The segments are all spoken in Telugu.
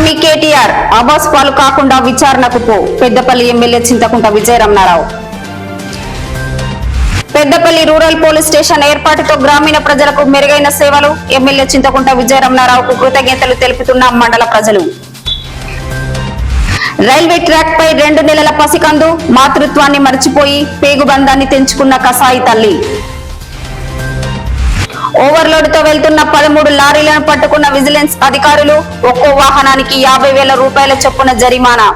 అమ్మి కేటీఆర్ అబాస్ పాలు కాకుండా విచారణకు పో. Peddapalli MLA Chintakunta Vijayaramanarao. Peddapalli rural police station ఏర్పాటుతో గ్రామీణ ప్రజలకు మెరుగైన సేవలు ఎమ్మెల్యే చింతకుంట విజయరమణారావుకు కృతజ్ఞతలు తెలుపుతున్న మండల ప్రజలు. రైల్వే ట్రాక్ పై రెండు నెలల పసికందు మాతృత్వాన్ని మర్చిపోయి పేగుబంధాన్ని తెంచుకున్న కసాయి తల్లి. ఓవర్లోడ్తో వెళ్తున్న పదమూడు లారీలను పట్టుకున్న విజిలెన్స్ అధికారులు ఒక్కో వాహనానికి యాభై వేల రూపాయల చొప్పున జరిమానా.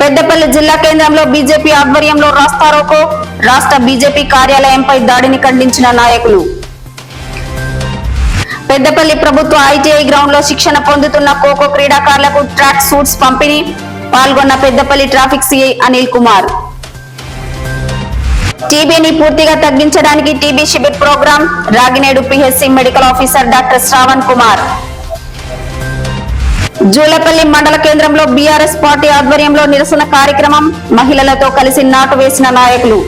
పెద్దపల్లి జిల్లా కేంద్రంలో బీజేపీ ఆధ్వర్యంలో రాస్తారోకో రాష్ట్ర బీజేపీ కార్యాలయంపై దాడిని ఖండించిన నాయకులు. పెద్దపల్లి ప్రభుత్వ ఐటీఐ గ్రౌండ్లో శిక్షణ పొందుతున్న ఖోఖో క్రీడాకారులకు ట్రాక్ సూట్స్ పంపిణీ పాల్గొన్న పెద్దపల్లి ట్రాఫిక్ సిఐ అనిల్ కుమార్. టీబీని పూర్తిగా తగ్గించడానికి TB Shibir program Raginedu PHC medical officer doctor Shravan Kumar. Julapalli మండల కేంద్రంలో బీఆర్ఎస్ పార్టీ ఆధ్వర్యంలో నిరసన కార్యక్రమం మహిళలతో కలిసి నాటు వేసిన నాయకులు.